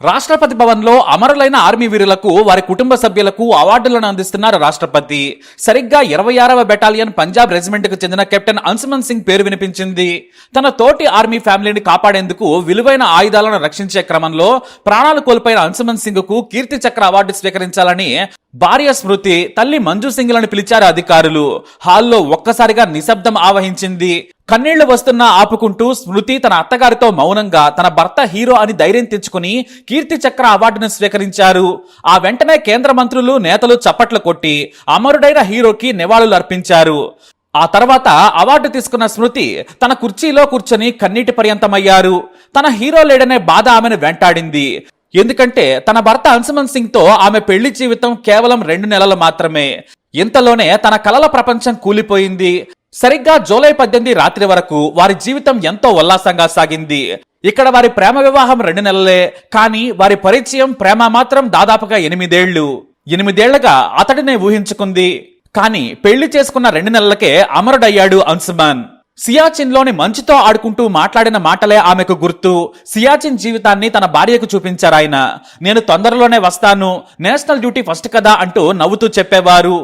రాష్ట్రపతి భవన్లో అమరులైన ఆర్మీ వీరులకు వారి కుటుంబ సభ్యులకు అవార్డులను అందిస్తున్నారు రాష్ట్రపతి. సరిగ్గా ఇరవై ఆరవ బెటాలియన్ పంజాబ్ రెజిమెంట్కు చెందిన కెప్టెన్ అన్సుమన్ సింగ్ పేరు వినిపించింది. తన తోటి ఆర్మీ ఫ్యామిలీని కాపాడేందుకు విలువైన ఆయుధాలను రక్షించే క్రమంలో ప్రాణాలు కోల్పోయిన అన్సుమన్ సింగ్కు కీర్తి చక్ర అవార్డు స్వీకరించాలని భార్య స్మృతి తల్లి మంజు సింగ్లను పిలిచారు అధికారులు. హాల్లో ఒక్కసారిగా నిశ్శబ్దం ఆవహించింది. కన్నీళ్ళు వస్తున్నా ఆపుకుంటూ స్మృతి తన అత్తగారితో మౌనంగా తన భర్త హీరో అని ధైర్యం తెచ్చుకుని కీర్తి చక్ర అవార్డును స్వీకరించారు. ఆ వెంటనే కేంద్ర మంత్రులు నేతలు చప్పట్లు కొట్టి అమరుడైన హీరోకి నివాళులు అర్పించారు. ఆ తర్వాత అవార్డు తీసుకున్న స్మృతి తన కుర్చీలో కూర్చొని కన్నీటి పర్యంతమయ్యారు. తన హీరో లేడనే బాధ ఆమెను వెంటాడింది. ఎందుకంటే తన భర్త అన్సుమన్ సింగ్తో ఆమె పెళ్ళి జీవితం కేవలం రెండు నెలలు మాత్రమే. ఇంతలోనే తన కలల ప్రపంచం కూలిపోయింది. సరిగ్గా జూలై పద్దెనిమిది రాత్రి వరకు వారి జీవితం ఎంతో ఉల్లాసంగా సాగింది. ఇక్కడ వారి ప్రేమ వివాహం రెండు నెలలే కానీ వారి పరిచయం ప్రేమ మాత్రం దాదాపుగా ఎనిమిదేళ్ళు. ఎనిమిదేళ్ళగా అతడినే ఊహించుకుంది. కానీ పెళ్ళి చేసుకున్న రెండు నెలలకే అమరుడయ్యాడు అన్సుమాన్. సియాచిన్లోని మంచుతో ఆడుకుంటూ మాట్లాడిన మాటలే ఆమెకు గుర్తు. సియాచిన్ జీవితాన్ని తన భార్యకు చూపించారాయన. నేను తొందరలోనే వస్తాను. నేషనల్ డ్యూటీ ఫస్ట్ కదా అంటూ నవ్వుతూ చెప్పేవారు.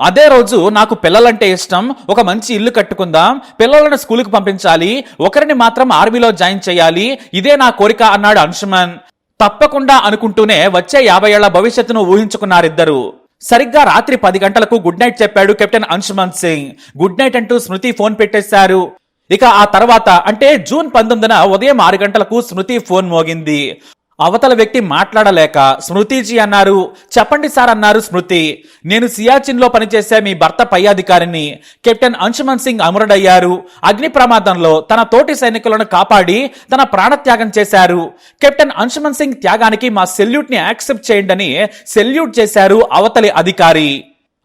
అదే రోజు నాకు పిల్లలంటే ఇష్టం. ఒక మంచి ఇల్లు కట్టుకుందాం. పిల్లలను స్కూల్కి పంపించాలి. ఒకరిని మాత్రం ఆర్మీలో జాయిన్ చేయాలి. ఇదే నా కోరిక అన్నాడు అంశుమన్ తప్పకుండా అనుకుంటూనే వచ్చే యాభై ఏళ్ళ భవిష్యత్తును ఊహించుకున్నారిద్దరు. సరిగ్గా రాత్రి పది గంటలకు గుడ్ నైట్ చెప్పాడు captain Anshuman Singh. Good night అంటూ స్మృతి ఫోన్ పెట్టేశారు. ఇక ఆ తర్వాత అంటే జూన్ పంతొమ్మిదిన ఉదయం ఆరు గంటలకు స్మృతి ఫోన్ మోగింది. అవతల వ్యక్తి మాట్లాడలేక స్మృతిజీ అన్నారు చెప్పండి సార్ అన్నారు స్మృతి. నేను సియాచిన్లో పనిచేసే మీ భర్త పై అధికారిని కెప్టెన్ అంశుమన్ సింగ్ అమరుడయ్యారు. అగ్ని ప్రమాదంలో తన తోటి సైనికులను కాపాడి తన ప్రాణత్యాగం చేశారు. కెప్టెన్ అంశుమన్ సింగ్ త్యాగానికి మా సెల్యూట్ని యాక్సెప్ట్ చేయండి అని సెల్యూట్ చేశారు అవతలి అధికారి.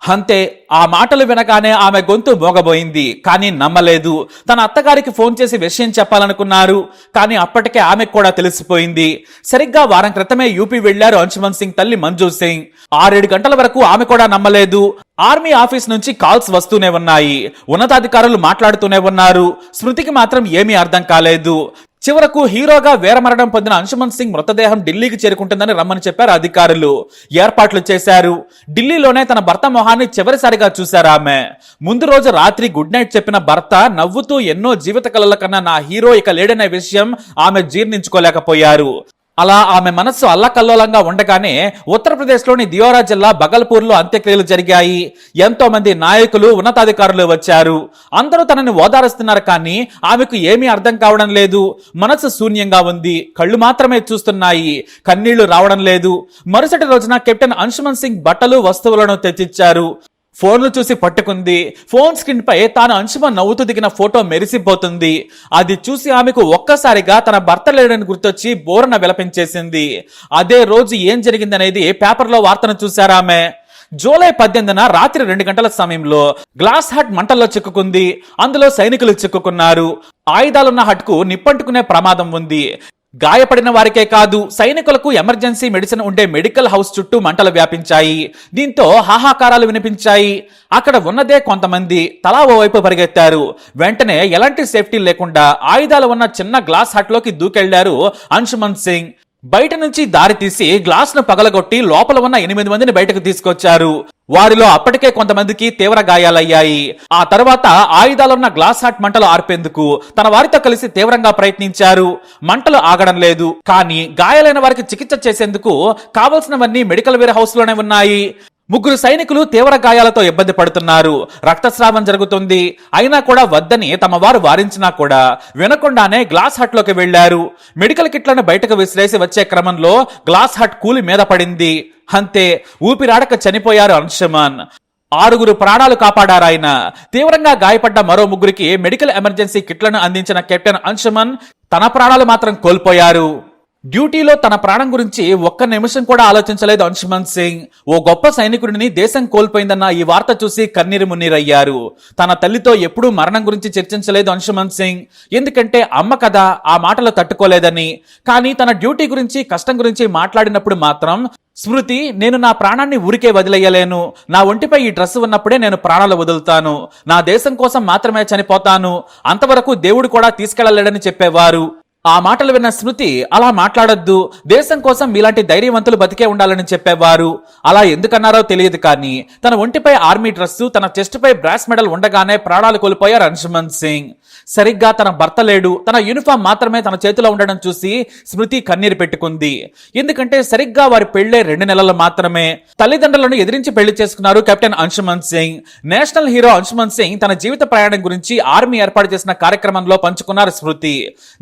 అంతే ఆ మాటలు వినగానే ఆమె గొంతు మోగబోయింది. కానీ నమ్మలేదు. తన అత్తగారికి ఫోన్ చేసి విషయం చెప్పాలనుకున్నారు. కానీ అప్పటికే ఆమెకు కూడా తెలిసిపోయింది. సరిగ్గా వారం క్రితమే యూపీ వెళ్ళారు అంశుమన్ సింగ్ తల్లి మంజు సింగ్. ఆరేడు గంటల వరకు ఆమె కూడా నమ్మలేదు. ఆర్మీ ఆఫీస్ నుంచి కాల్స్ వస్తూనే ఉన్నాయి. ఉన్నతాధికారులు మాట్లాడుతూనే ఉన్నారు. స్మృతికి మాత్రం ఏమీ అర్థం కాలేదు. చివరకు హీరోగా వీరమరణం పొందిన అంశుమన్ సింగ్ మృతదేహం ఢిల్లీకి చేరుకుంటుందని రమ్మని చెప్పారు అధికారులు. ఏర్పాట్లు చేశారు. ఢిల్లీలోనే తన భర్త మొహాన్ని చివరిసారిగా చూశారు ఆమె. ముందు రోజు రాత్రి గుడ్ నైట్ చెప్పిన భర్త నవ్వుతూ ఎన్నో జీవిత కళల కన్నా నా హీరో ఇక లేడనే విషయం ఆమె జీర్ణించుకోలేకపోయారు. అలా ఆమె మనస్సు అల్లకల్లోలంగా ఉండగానే ఉత్తరప్రదేశ్లోని దియోరా జిల్లా బగల్పూర్లో అంత్యక్రియలు జరిగాయి. ఎంతో మంది నాయకులు ఉన్నతాధికారులు వచ్చారు. అందరూ తనని ఓదారుస్తున్నారు కానీ ఆమెకు ఏమీ అర్థం కావడం లేదు. మనసు శూన్యంగా ఉంది. కళ్ళు మాత్రమే చూస్తున్నాయి. కన్నీళ్ళు రావడం లేదు. మరుసటి రోజున కెప్టెన్ అంశుమన్ సింగ్ బట్టలు వస్తువులను తెచ్చిచ్చారు. ఫోన్లు చూసి పట్టుకుంది. ఫోన్ స్క్రీన్పై తాను అంశుమన్ నవ్వుతూ దిగిన ఫోటో మెరిసిపోతుంది. అది చూసి ఆమెకు ఒక్కసారిగా తన భర్త లేడని గుర్తొచ్చి బోరన విలపించేసింది. అదే రోజు ఏం జరిగిందనేది పేపర్లో వార్తను చూశారామె జూలై పద్దెనిమిదిన రాత్రి రెండు గంటల సమయంలో గ్లాస్ హట్ మంటల్లో చిక్కుకుంది. అందులో సైనికులు చిక్కుకున్నారు. ఆయుధాలున్న హట్కు నిప్పంటుకునే ప్రమాదం ఉంది. గాయపడిన వారికే కాదు సైనికులకు ఎమర్జెన్సీ మెడిసిన్ ఉండే మెడికల్ హౌస్ చుట్టూ మంటలు వ్యాపించాయి. దీంతో హాహాకారాలు వినిపించాయి. అక్కడ ఉన్నదే కొంతమంది తలా ఓవైపు వైపు పరిగెత్తారు. వెంటనే ఎలాంటి సేఫ్టీ లేకుండా ఆయుధాలు ఉన్న చిన్న గ్లాస్ హట్లోకి దూకెళ్ళారు అంశుమన్ సింగ్. బయట నుంచి దారి తీసి గ్లాస్ను పగలగొట్టి లోపల ఉన్న ఎనిమిది మందిని బయటకు తీసుకొచ్చారు. వారిలో అప్పటికే కొంతమందికి తీవ్ర గాయాలయ్యాయి. ఆ తర్వాత ఆయుధాలున్న గ్లాస్ హాట్ మంటలు ఆర్పేందుకు తన వారితో కలిసి తీవ్రంగా ప్రయత్నించారు. మంటలు ఆగడం లేదు. కానీ గాయాలైన వారికి చికిత్స చేసేందుకు కావలసినవన్నీ మెడికల్ వేర్ హౌస్లోనే ఉన్నాయి. ముగ్గురు సైనికులు తీవ్ర గాయాలతో ఇబ్బంది పడుతున్నారు. రక్తస్రావం జరుగుతుంది. అయినా కూడా వద్దని తమ వారు వారించినా కూడా వినకుండానే గ్లాస్ హట్లోకి వెళ్ళారు మెడికల్ కిట్లను బయటకు విసిరేసి వచ్చే క్రమంలో గ్లాస్ హట్ కూలి మీద పడింది. అంతే ఊపిరాడక చనిపోయారు అంశమాన్. ఆరుగురు ప్రాణాలు కాపాడారాయన తీవ్రంగా గాయపడ్డ మరో ముగ్గురికి మెడికల్ ఎమర్జెన్సీ కిట్లను అందించిన కెప్టెన్ అంశమన్ తన ప్రాణాలు మాత్రం కోల్పోయారు. డ్యూటీలో తన ప్రాణం గురించి ఒక్క నిమిషం కూడా ఆలోచించలేదు అంశుమన్ సింగ్. ఓ గొప్ప సైనికుడిని దేశం కోల్పోయిందన్న ఈ వార్త చూసి కన్నీరు మున్నీరయ్యారు. తన తల్లితో ఎప్పుడూ మరణం గురించి చర్చించలేదు అంశుమన్ సింగ్. ఎందుకంటే అమ్మ కథ ఆ మాటలు తట్టుకోలేదని. కానీ తన డ్యూటీ గురించి కష్టం గురించి మాట్లాడినప్పుడు మాత్రం స్మృతి నేను నా ప్రాణాన్ని ఊరికే వదిలేయలేను. నా ఒంటిపై ఈ డ్రెస్ ఉన్నప్పుడే నేను ప్రాణాలు వదులుతాను. నా దేశం కోసం మాత్రమే చనిపోతాను. అంతవరకు దేవుడు కూడా తీసుకెళ్ళలేడని చెప్పేవారు. ఆ మాటలు విన్న స్మృతి అలా మాట్లాడొద్దు. దేశం కోసం మీలాంటి ధైర్యవంతులు బతికే ఉండాలని చెప్పేవారు. అలా ఎందుకన్నారో తెలియదు కానీ తన ఒంటిపై ఆర్మీ డ్రెస్సు తన చెస్ట్ పై బ్రాస్ మెడల్ ఉండగానే ప్రాణాలు కోల్పోయారు అంశుమన్ సింగ్. సరిగ్గా తన భర్త లేడు. తన యూనిఫామ్ మాత్రమే తన చేతిలో ఉండడం చూసి స్మృతి కన్నీరు పెట్టుకుంది. ఎందుకంటే సరిగ్గా వారి పెళ్ళే రెండు నెలలు మాత్రమే. తల్లిదండ్రులను ఎదిరించి పెళ్ళి చేసుకున్నారు captain Anshuman Singh. National hero Anshuman Singh తన జీవిత ప్రయాణం గురించి ఆర్మీ ఏర్పాటు చేసిన కార్యక్రమంలో పంచుకున్నారు స్మృతి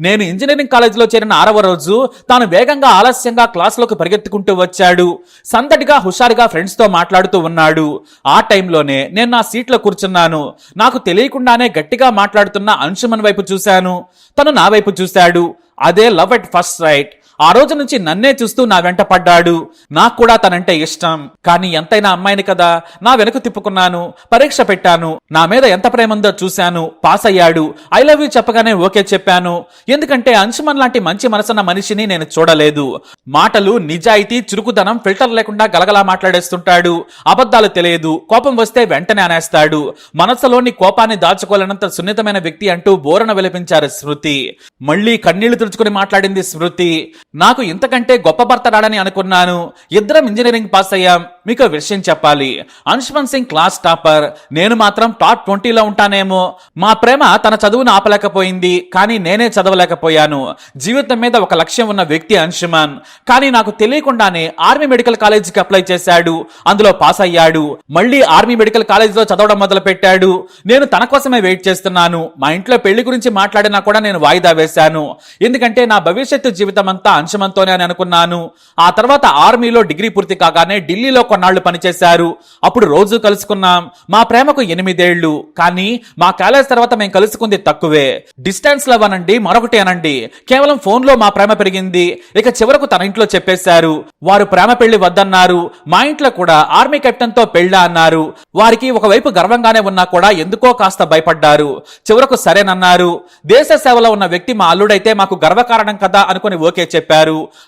నేను ఇంజనీరింగ్ కాలేజీలో చేరిన ఆరవ రోజు తాను వేగంగా ఆలస్యంగా క్లాసులోకి పరిగెత్తుకుంటూ వచ్చాడు. సందడిగా హుషారుగా ఫ్రెండ్స్తో మాట్లాడుతూ ఉన్నాడు. ఆ టైంలోనే నేను నా సీట్లో కూర్చున్నాను. నాకు తెలియకుండానే గట్టిగా మాట్లాడుతున్న అంశుమన్ వైపు చూశాను. తను నా వైపు చూశాడు. అదే లవ్ ఎట్ ఫస్ట్ రైట్ ఆ రోజు నుంచి నన్నే చూస్తూ నా వెంట పడ్డాడు. నాకు కూడా తనంటే ఇష్టం. కానీ ఎంతైనా అమ్మాయిని కదా. నా వెనుక తిప్పుకున్నాను. పరీక్ష పెట్టాను. నా మీద ఎంత ప్రేమ ఉందో చూశాను. పాస్ అయ్యాడు. ఐ లవ్ యూ చెప్పగానే ఓకే చెప్పాను. ఎందుకంటే అంశుమన్ లాంటి మంచి మనసున్న మనిషిని నేను చూడలేదు. మాటలు నిజాయితీ చురుకుదనం ఫిల్టర్ లేకుండా గలగలా మాట్లాడేస్తుంటాడు. అబద్ధాలు తెలియదు. కోపం వస్తే వెంటనే అనేస్తాడు. మనసులోని కోపాన్ని దాచుకోలేనంత సున్నితమైన వ్యక్తి అంటూ బోరణ విలపించారు శృతి. మళ్ళీ కన్నీళ్ళు తుడుచుకుని మాట్లాడింది స్మృతి నాకు ఇంతకంటే గొప్ప భర్త రాడని అనుకున్నాను. ఇద్దరం ఇంజనీరింగ్ పాస్ అయ్యాం. మీకు విషయం చెప్పాలి. Anshuman Singh class topper. నేను మాత్రం టాప్ ట్వంటీలో ఉంటానేమో. మా ప్రేమ తన చదువును ఆపలేకపోయింది. కానీ నేనే చదవలేకపోయాను. జీవితం మీద ఒక లక్ష్యం ఉన్న వ్యక్తి అంశుమన్ కానీ నాకు తెలియకుండానే ఆర్మీ మెడికల్ కాలేజీకి అప్లై చేశాడు. అందులో పాస్ అయ్యాడు. మళ్ళీ ఆర్మీ మెడికల్ కాలేజీలో చదవడం మొదలు పెట్టాడు నేను తన కోసమే వెయిట్ చేస్తున్నాను. మా ఇంట్లో పెళ్ళి గురించి మాట్లాడినా కూడా నేను వాయిదా వేశాను. ఎందుకంటే నా భవిష్యత్తు జీవితం అంతా అంశమంతోనే అని అనుకున్నాను. ఆ తర్వాత ఆర్మీలో డిగ్రీ పూర్తి కాగానే ఢిల్లీలో కొన్నాళ్ళు పనిచేశారు. అప్పుడు రోజు కలుసుకున్నాం. మా ప్రేమకు ఎనిమిదేళ్ళు కానీ మా కాలేజ్ తర్వాత మేము కలుసుకుంది తక్కువే. డిస్టెన్స్ లవ్ అనండి మరొకటి అనండి. కేవలం ఫోన్లో మా ప్రేమ పెరిగింది. ఇక చివరకు తన ఇంట్లో చెప్పేశారు. వారు ప్రేమ పెళ్ళి వద్దన్నారు. మా ఇంట్లో కూడా ఆర్మీ కెప్టెన్తో పెళ్ళా అన్నారు. వారికి ఒకవైపు గర్వంగానే ఉన్నా కూడా ఎందుకో కాస్త భయపడ్డారు. చివరకు సరేనన్నారు. దేశ సేవలో ఉన్న వ్యక్తి మా అల్లుడైతే మాకు గర్వకారణం కదా అనుకుని ఓకే చెప్పారు.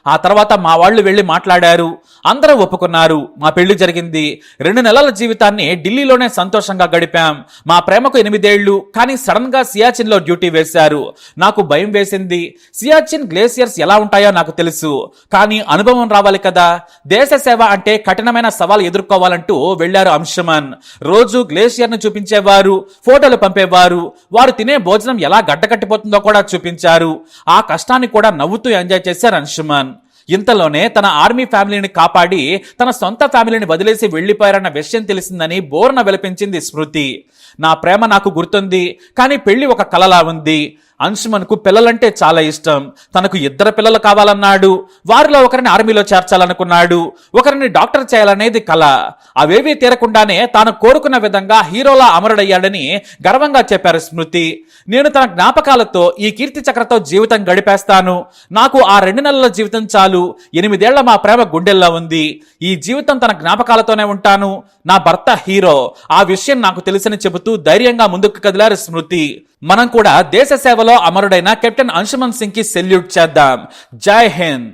ఆ తర్వాత మా వాళ్ళు వెళ్ళి మాట్లాడారు. అందరూ ఒప్పుకున్నారు. మా పెళ్ళి జరిగింది. రెండు నెలల జీవితాన్ని ఢిల్లీలోనే సంతోషంగా గడిపాం. మా ప్రేమకు ఎనిమిదేళ్ళు కానీ సడన్గా సియాచిన్లో డ్యూటీ వేశారు. నాకు భయం వేసింది. సియాచిన్ గ్లేసియర్స్ ఎలా ఉంటాయో నాకు తెలుసు. కానీ అనుభవం రావాలి కదా. దేశ సేవ అంటే కఠినమైన సవాల్ ఎదుర్కోవాలంటూ వెళ్ళారు అంశమన్. రోజు గ్లేసియర్ను చూపించేవారు ఫోటోలు పంపేవారు. వారు తినే భోజనం ఎలా గడ్డకట్టిపోతుందో కూడా చూపించారు. ఆ కష్టాన్ని కూడా నవ్వుతూ ఎంజాయ్ చేశారు. అంశుమన్ ఇంతలోనే తన ఆర్మీ ఫ్యామిలీని కాపాడి తన సొంత ఫ్యామిలీని వదిలేసి వెళ్ళిపోయారన్న విషయం తెలిసిందని బోర్న వెలిపించింది స్మృతి. నా ప్రేమ నాకు గుర్తుంది కానీ పెళ్ళి ఒక కలలా ఉంది. అంశుమన్కు పిల్లలంటే చాలా ఇష్టం. తనకు ఇద్దరు పిల్లలు కావాలన్నాడు. వారిలో ఒకరిని ఆర్మీలో చేర్చాలనుకున్నాడు. ఒకరిని డాక్టర్ చేయాలనేది కల. అవేవీ తీరకుండానే తాను కోరుకున్న విధంగా హీరోలా అమరుడయ్యాడని గర్వంగా చెప్పారు స్మృతి. నేను తన జ్ఞాపకాలతో ఈ కీర్తి చక్రతో జీవితం గడిపేస్తాను. నాకు ఆ రెండు నెలల జీవితం చాలు. ఎనిమిదేళ్ళ మా ప్రేమ గుండెల్లో ఉంది. ఈ జీవితం తన జ్ఞాపకాలతోనే ఉంటాను. నా భర్త హీరో. ఆ విషయం నాకు తెలుసని చెబుతూ ధైర్యంగా ముందుకు కదిలారు స్మృతి. మనం కూడా దేశ సేవలో అమరుడైన కెప్టెన్ అంశుమన్ సింగ్కి సెల్యూట్ చేద్దాం. జై హింద్.